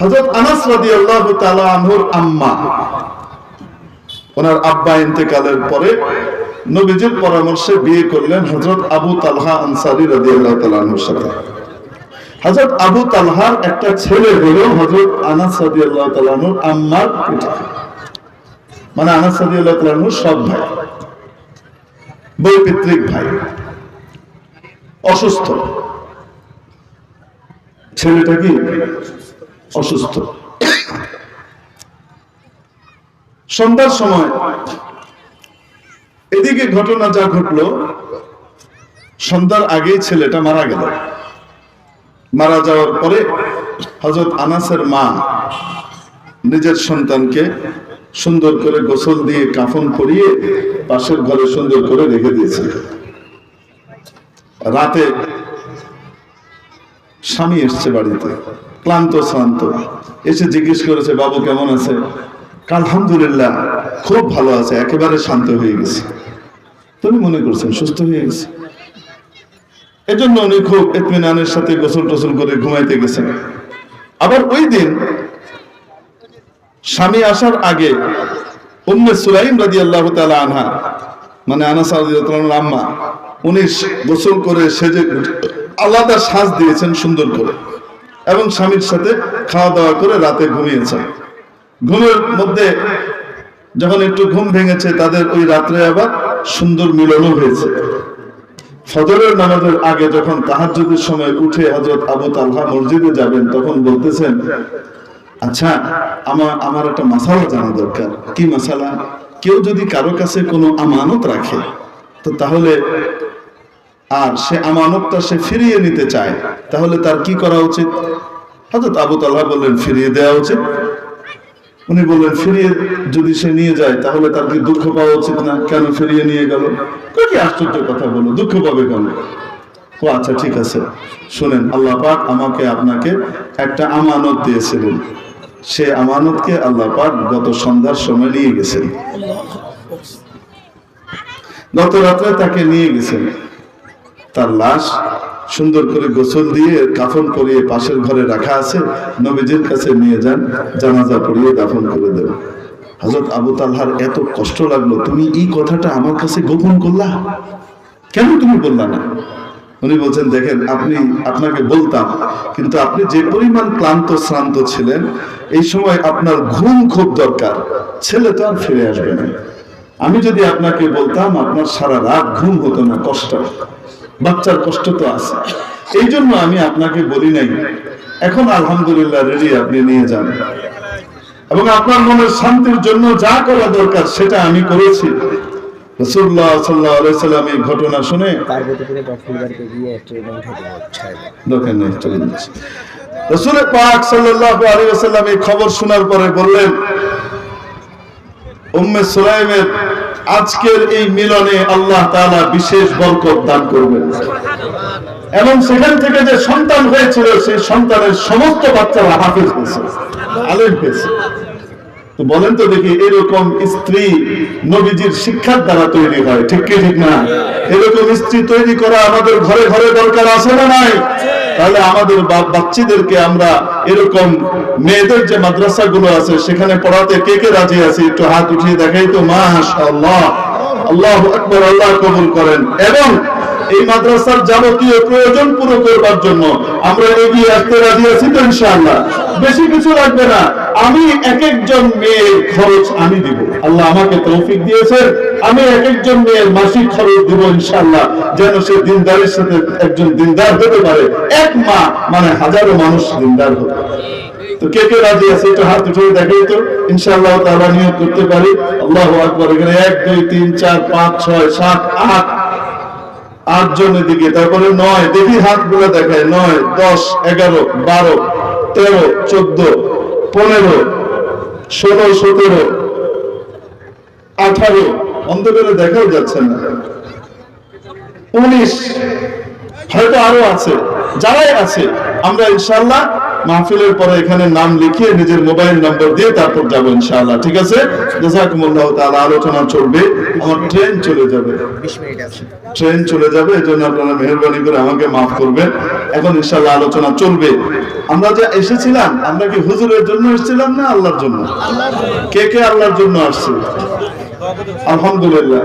হযরত আনাস রাদিয়াল্লাহু তাআলা আনহুর আম্মা। ওনার আব্বা ইন্তেকালের পরে নবীজির পরামর্শে বিয়ে করলেন হযরত আবু তালহা আনসারী রাদিয়াল্লাহু তাআলা আনহুর সাথে। হযরত আবু তালহার একটা ছেলে হলো হযরত আনাস রাদিয়াল্লাহু তাআলা আনহুর আম্মার পিতা। মানে আনাস রাদিয়াল্লাহু তাআলা আনহুর সব ভাই, বৈপিত্রিক ভাই, অসুস্থ। ছেলেটা কি? অসুস্থ। সন্ধ্যার সময় এদিকে ঘটনা যা ঘটলো, সন্ধ্যার আগেই ছেলেটা মারা গেল। মারা যাওয়ার পরে হজরত আনাসের মা নিজের সন্তানকে সুন্দর করে গোসল দিয়ে কাফন পরিয়ে পাশের ঘরে সুন্দর করে রেখে দিয়েছে রাতে স্বামী এসছে বাড়িতে, ক্লান্ত, শ্রান্ত। এসে জিজ্ঞেস করেছে, বাবু, কেমন আছে? আলহামদুলিল্লাহ, খুব ভালো আছে, একেবারে শান্ত হয়ে গেছে। তুমি মনে করছেন, সুস্থ হয়ে গেছে? এজন্য উনি খুব এতমিনানের সাথে গোসল টোসল করে ঘুমাইতে গেছেন। আবার ওই দিন স্বামী আসার আগে উম্মে সুলাইম রাদিয়াল্লাহু তাআলা আনহা মানে আনাস আম্মা, উনি গোসল করে সেজে আলাদা সাজ দিয়েছেন সুন্দর করে। এবং স্বামীর সাথে খাওয়া দাওয়া করে রাতে ঘুমিয়েছেন। ঘুমের মধ্যে যখন একটু ঘুম ভেঙেছে, তাদের ওই রাত্রে আবার সুন্দর মিলনও হয়েছে। ফজরের নামাজের আগে যখন তাহাজ্জুদের সময় উঠে হযরত আবু তালহা মসজিদে যাবেন, তখন বলতেছেন আচ্ছা আমার আমার একটা মাসালা জানা দরকার। কি মাসালা? কেউ যদি কারও কাছে কোনো আমানত রাখে, তো তাহলে আর সে আমানতটা সে ফিরিয়ে নিতে চায়, তাহলে তার কি করা উচিত? হযরত আবু তালহা বললেন, ফিরিয়ে দেওয়া উচিত। উনি বললেন, ফিরিয়ে যদি সে নিয়ে যায়, তাহলে তার কি দুঃখ পাওয়া উচিত না? কেন ফিরিয়ে নিয়ে গেল? কি আশ্চর্য কথা বলো দুঃখ পাবে কেন? ও আচ্ছা ঠিক আছে। শুনেন, আল্লাহ পাক আমাকে আপনাকে একটা আমানত দিয়েছিলেন। সে আমানতকে আল্লাহ পাক গত সন্ধ্যার সময় নিয়ে গেছেন। গত রাত্রে তাকে নিয়ে গেছেন। তার লাশ সুন্দর করে গোসল দিয়ে কাফন করিয়ে পাশের ঘরে রাখা আছে। নবীজির কাছে নিয়ে যান, জানাজা পড়িয়ে দাফন করে দেন। হজরত আবু তালহার এত কষ্ট লাগল, তুমি এই কথাটা আমার কাছে গোপন করলা? কেন তুমি বললা না? উনি বলছেন, দেখেন, আপনি, আপনাকে বলতাম, কিন্তু আপনি যে পরিমাণ ক্লান্ত, শ্রান্ত ছিলেন, এই সময় আপনার ঘুম খুব দরকার। ছেলে তো আর ফিরে আসবে না। আমি যদি আপনাকে বলতাম, আপনার সারা রাত ঘুম হতো না, কষ্ট বাচ্চার কষ্ট তো আছে। এই জন্য আমি আপনাকে বলি নাই এখন আলহামদুলিল্লাহ রেডি আপনি নিয়ে যান। এবং আপনার মনের শান্তির জন্য যা করা দরকার সেটা আমি করেছি। রসুল্লাহ সাল্লাহ সাল্লাম এই ঘটনা শুনে পাক এই খবর শোনার পরে বললেন উম্মে সুলাইমের আজকের এই মিলনে আল্লাহ তাআলা বিশেষ বরকত দান করবেন। এবং সেখান থেকে যে সন্তান হয়েছিল সেই সন্তানের সমস্ত বাচ্চারা হাফেজ হয়েছে, আলেম হয়েছে। তো বলেন তো দেখি, এরকম স্ত্রী নবীজির শিক্ষার দ্বারা তৈরি হয়, ঠিক কি ঠিক না? এরকম স্ত্রী তৈরি করা আমাদের ঘরে ঘরে দরকার আছে না নাই? তাহলে আমাদের বাচ্চাদেরকে আমরা এরকম মেয়েদের যে মাদ্রাসা গুলো আছে, সেখানে পড়াতে কে কে রাজি আছে? একটু হাত উঠিয়ে দেখাই তো, মাশাআল্লাহ। আল্লাহ আকবর, আল্লাহ কবুল করেন। এবং এই মাদ্রাসার যাবতীয় প্রয়োজন পুরো করবার জন্য আমরা এগিয়ে আসতে রাজি আছি তো, ইনশাআল্লাহ। বেশি কিছু লাগবে না। আমি এক একজন মেয়ের খরচ আমি দিব। আল্লাহ আমাকে তৌফিক দিয়েছেন। আমি এক একজন মেয়ের মাসিক খরচ দিব ইনশাআল্লাহ, যেন সে দিনদারের সাথে একজন দিনদার হতে পারে। এক মা মানে হাজারো মানুষ দিনদার হতে পারে। তারপরে নয়, দেখি হাতগুলো দেখায়। নয়, দশ, এগারো, বারো তেরো, চোদ্দ, পনেরো, ষোলো, সতেরো, আঠারো অন্ধকারে দেখাও যাচ্ছে না। উনিশ, হয়তো আরও আছে, যারাই আছে, আমরা ইনশাল্লাহ মাহফিলের পরে এখানে নাম লিখিয়ে নিজের মোবাইল নম্বর দিয়ে তারপর যাব ইনশাআল্লাহ ঠিক আছে? জাজাকুমুল্লাহ তাআলা আলোচনা চলবে। আমার ট্রেন চলে যাবে। বিশ মিনিট আছে। ট্রেন চলে যাবে এই জন্য আপনারা মেহরবানি করে আমাকে মাফ করবেন। এখন ইনশাআল্লাহ আলোচনা চলবে। আমরা যে এসেছিলাম আমরা কি হুজুরের জন্য এসেছিলাম না আল্লাহর জন্য। কে কে আল্লাহর জন্য আসছে? আলহামদুলিল্লাহ।